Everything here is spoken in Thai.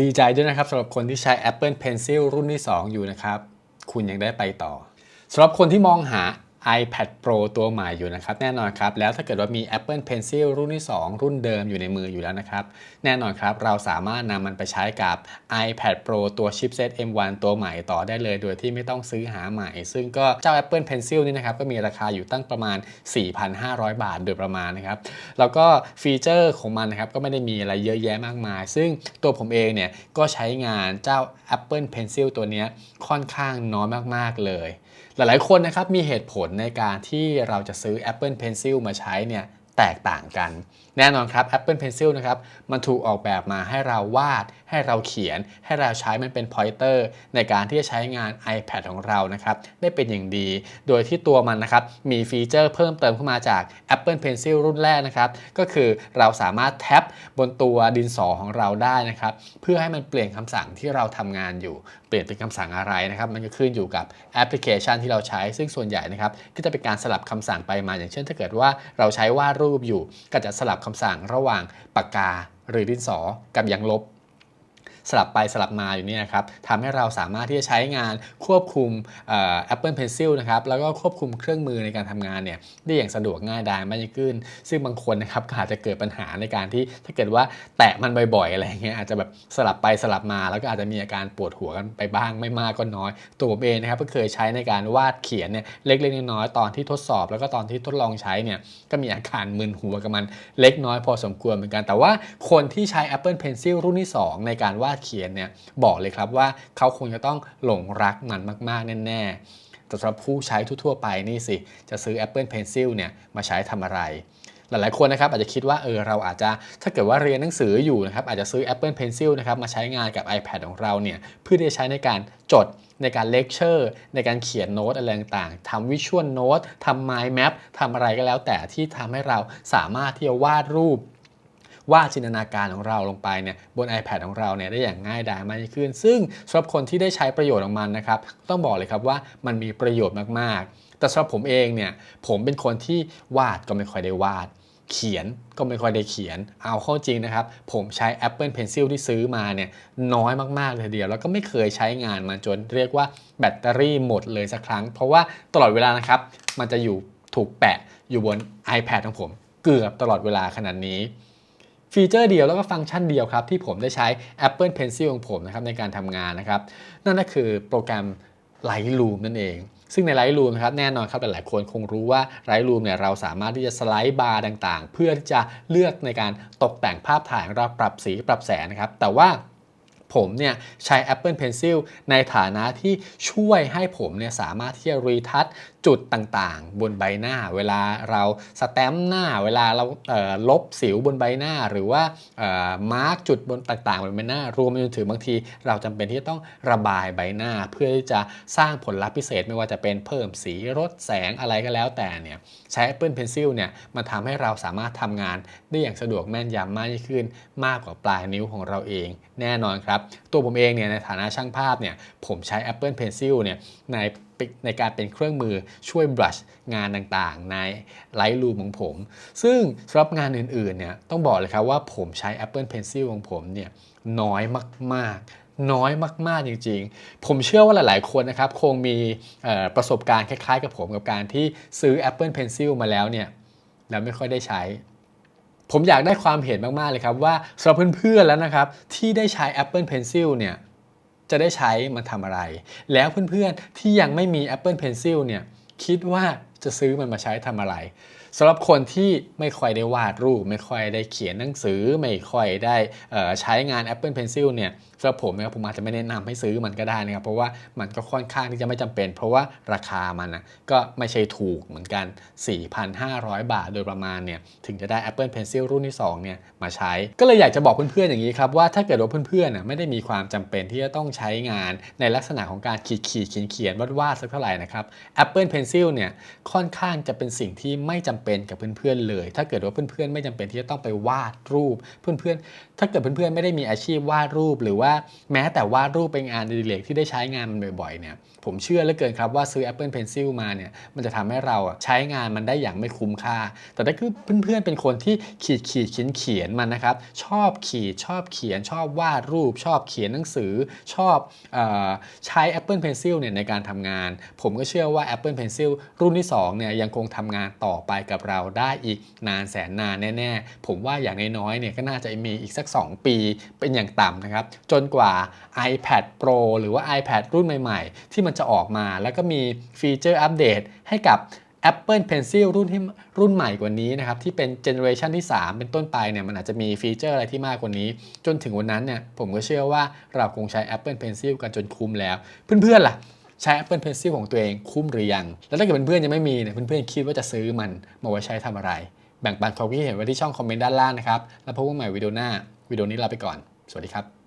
ดีใจด้วยนะครับสำหรับคนที่ใช้ Apple Pencil รุ่นที่ 2 อยู่นะครับ คุณยังได้ไปต่อสำหรับคนที่มองหา iPad Pro ตัวใหม่อยู่นะครับแน่นอนครับ แล้วถ้าเกิดว่ามี Apple Pencil รุ่นที่ 2 รุ่นเดิมอยู่ในมืออยู่แล้วนะครับ แน่นอนครับเราสามารถนำมันไปใช้กับ iPad Pro ตัว chipset M1 ตัวใหม่ต่อได้เลย โดยที่ไม่ต้องซื้อหาใหม่ ซึ่งก็เจ้า Apple Pencil นี่นะครับก็มีราคาอยู่ตั้งประมาณ 4,500 บาทโดยประมาณนะครับ แล้วก็ฟีเจอร์ของมันนะครับก็ไม่ได้มีอะไรเยอะแยะมากมาย ซึ่งตัวผมเองเนี่ยก็ใช้งานเจ้า Apple Pencil ตัวนี้ค่อนข้างน้อยมากๆเลย หลายๆคนนะครับมีเหตุผลในการที่เราจะซื้อ Apple Pencil มาใช้เนี่ยแตกต่างกัน แน่นอนครับ Apple Pencil นะครับมันถูกออกแบบมาให้เราวาด ให้เราเขียน ให้เราใช้มันเป็น pointer ในการที่จะใช้งาน iPad ของเรานะครับได้เป็นอย่างดี โดยที่ตัวมันนะครับมีฟีเจอร์เพิ่มเติมเข้ามาจาก Apple Pencil รุ่นแรกนะครับก็คือเราสามารถแท็บบนตัวดินสอของเราได้นะครับเพื่อให้มันเปลี่ยนคำสั่งที่เราทำงานอยู่ ปลี่ยนเป็นคำสั่งอะไรนะครับ มันก็ขึ้นอยู่กับแอปพลิเคชันที่เราใช้ ซึ่งส่วนใหญ่นะครับก็จะเป็นการสลับคำสั่งไปมา อย่างเช่น ถ้าเกิดว่าเราใช้วาดรูปอยู่ ก็จะสลับคำสั่งระหว่างปากกาหรือดินสอกับยางลบ สลับไปสลับมาอยู่นี่นะครับทำให้เราสามารถที่จะใช้งานควบคุมเอ่อ Apple Pencil นะครับแล้วก็ควบคุมเครื่องมือในการทำงานเนี่ยได้อย่างสะดวกง่ายดายมากยิ่งขึ้น ซึ่งบางคนนะครับก็อาจจะเกิดปัญหาในการที่ถ้าเกิดว่าแตะมันบ่อยๆอะไรอย่างเงี้ยอาจจะแบบสลับไปสลับมา แล้วก็อาจจะมีอาการปวดหัวกันไปบ้างไม่มากก็น้อย ตัวผมเองนะครับก็เคยใช้ในการวาดเขียนเนี่ยเล็กๆน้อยๆตอนที่ทดสอบ แล้วก็ตอนที่ทดลองใช้เนี่ยก็มีอาการมึนหัวกับมันเล็กน้อยพอสมควรเหมือนกัน แต่ว่าคนที่ใช้ Apple Pencil รุ่นที่ 2 ในการวาดเขียนเนี่ยบอกเลยครับว่าเขาคงจะต้องหลงรักมันมาก ๆ แน่ๆแต่สำหรับผู้ใช้ทั่ว ๆ ไปนี่สิ จะซื้อ Apple Pencil เนี่ยมาใช้ทำอะไรหลายๆคนนะครับอาจจะคิดว่าเออเราอาจจะถ้าเกิดว่าเรียนหนังสืออยู่นะครับอาจจะซื้อ Apple Pencil นะครับมาใช้งานกับ iPad ของเราเนี่ยเพื่อที่จะใช้ในการจดในการเลคเชอร์ในการเขียนโน้ตอะไรต่างๆทำวิชวลโน้ตทำ mind map ทำอะไรก็แล้วแต่ที่ทำให้เราสามารถที่จะวาดรูป วาดจินตนาการของเราลงไปเนี่ยบน iPad ของเราเนี่ยได้อย่างง่ายดายมากยิ่งขึ้น ซึ่งสำหรับคนที่ได้ใช้ประโยชน์ของมันนะครับต้องบอกเลยครับว่ามันมีประโยชน์มากๆ แต่สำหรับผมเองเนี่ยผมเป็นคนที่วาดก็ไม่ค่อยได้วาดเขียนก็ไม่ค่อยได้เขียน เอาเข้าจริงนะครับ ผมใช้ Apple Pencil ที่ซื้อมาเนี่ยน้อยมาก ๆ เลยทีเดียว แล้วก็ไม่เคยใช้งานมันจนเรียกว่าแบตเตอรี่หมดเลยสักครั้ง เพราะว่าตลอดเวลานะครับ มันจะอยู่ถูกแปะอยู่บน iPad ของผม เกือบตลอดเวลาขนาดนี้ ฟีเจอร์เดียวแล้วก็ฟังก์ชันเดียวครับที่ผมได้ใช้ Apple Pencil ของผมนะครับในการทำงานนะครับ นั่นก็คือโปรแกรม Lightroom นั่นเอง ซึ่งใน Lightroom นะครับแน่นอนครับหลาย ๆ คนคงรู้ว่า Lightroom เนี่ยเราสามารถที่จะสไลด์บาร์ต่างๆ เพื่อที่จะเลือกในการตกแต่งภาพถ่ายเราปรับสีปรับแสงนะครับ แต่ว่าผมเนี่ยใช้ Apple Pencil ในฐานะที่ช่วยให้ผมเนี่ยสามารถที่จะรีทัช จุดต่างๆ บนใบหน้า เวลาเราสแตมป์หน้า เวลาเราเลบสิวบนใบหน้า หรือว่ามาร์กจุดบนต่างๆบนใบหน้ารวมไปจนถึงบางที เราจำเป็นที่จะต้องระบายใบหน้า เพื่อที่จะสร้างผลลัพธ์พิเศษไม่ว่าจะเป็นเพิ่มสีลดแสงอะไรก็แล้วแต่เนี่ยใช้ Apple Pencil เนี่ยมันทำให้เราสามารถทำงานได้อย่างสะดวกแม่นยำมากยิ่งขึ้น มากกว่าปลายนิ้วของเราเอง แน่นอนครับ ตัวผมเองเนี่ยในฐานะช่างภาพเนี่ยผมใช้ Apple Pencil เนี่ยใน ในการเป็นเครื่องมือช่วยบลัชงานต่างๆ ใน Lightroom ของผม ซึ่งสำหรับงานอื่นๆเนี่ยต้องบอกเลยครับว่าผมใช้ Apple Pencil ของผมเนี่ยน้อยมากๆ น้อยมากๆจริงๆ ผมเชื่อว่าหลายๆคนนะครับ คงมีประสบการณ์คล้ายๆ กับผมกับการที่ซื้อ Apple Pencil มาแล้วเนี่ยแล้วไม่ค่อยได้ใช้ผมอยากได้ความเห็นมาก ๆ เลยครับว่าสำหรับเพื่อน ๆ แล้วนะครับ ที่ได้ใช้ Apple Pencil เนี่ย จะได้ใช้มันทำอะไร แล้วเพื่อนๆที่ยังไม่มี Apple Pencil เนี่ยคิดว่า จะซื้อมันมาใช้ทำอะไรสำหรับคนที่ไม่ค่อยได้วาดรูป ไม่ค่อยได้เขียนหนังสือ ไม่ค่อยได้ใช้งาน Apple Pencil เนี่ยสำหรับผมนะครับผมอาจจะไม่แนะนำให้ซื้อมันก็ได้นะครับ เพราะว่ามันก็ค่อนข้างที่จะไม่จำเป็น เพราะว่าราคามันนะก็ไม่ใช่ถูกเหมือนกัน 4,500 บาทโดยประมาณเนี่ยถึงจะได้ Apple Pencil รุ่นที่2เนี่ยมาใช้ ก็เลยอยากจะบอกเพื่อนๆอย่างนี้ครับว่าถ้าเกิดว่าเพื่อนๆนะไม่ได้มีความจำเป็นที่จะต้องใช้งานในลักษณะของการขีดขีดเขียนเขียนวาดวาดสักเท่าไหร่นะครับ Apple Pencil เนี่ยค่อนข้างจะเป็นสิ่งที่ไม่จำำเป็นกับเพื่อนๆเลย ถ้าเกิดว่าเพื่อนๆไม่จำเป็นที่จะต้องไปวาดรูป เพื่อนๆ ถ้าเกิดเพื่อนๆไม่ได้มีอาชีพวาดรูป หรือว่าแม้แต่วาดรูปเป็นงานอดิเรกที่ได้ใช้งานมันบ่อยๆเนี่ยผมเชื่อเหลือเกินครับว่าซื้อ Apple Pencil มาเนี่ยมันจะทำให้เราใช้งานมันได้อย่างไม่คุ้มค่า แต่ถ้าคือเพื่อนๆเป็นคนที่ขีดขีดเขียนเขียนมันนะครับชอบขีดชอบเขียน ชอบวาดรูป ชอบเขียนหนังสือ ชอบออใช้ Apple Pencil เนี่ยในการทำงาน ผมก็เชื่อว่า Apple Pencil รุ่นที่ 2เนี่ยยังคงทำงานต่อไปกับเราได้อีกนานแสนนานแน่ๆ ผมว่าอย่างน้อยๆเนี่ยก็น่าจะมีอีกสัก 2 ปีเป็นอย่างต่ำนะครับ จนกว่า iPad Pro หรือว่า iPad รุ่นใหม่ๆ ที่มันจะออกมา แล้วก็มีฟีเจอร์อัปเดตให้กับ Apple Pencil รุ่นที่รุ่นใหม่กว่านี้นะครับ ที่เป็นเจเนอเรชันที่ 3 เป็นต้นไปเนี่ยมันอาจจะมีฟีเจอร์อะไรที่มากกว่านี้ จนถึงวันนั้นเนี่ยผมก็เชื่อว่าเราคงใช้ Apple Pencil กันจนคุ้มแล้ว เพื่อนๆล่ะ ใช้ Apple Pencil ของตัวเองคุ้มหรือยัง แล้วถ้าเกิดเพื่อนๆยังไม่มีเนี่ยเพื่อนๆคิดว่าจะซื้อมันมาไว้ใช้ทำอะไร แบ่งปันความคิดเห็นไว้ที่ช่องคอมเมนต์ด้านล่างนะครับ แล้วพบกันใหม่วิดีโอหน้าวิดีโอนี้ลาไปก่อน สวัสดีครับ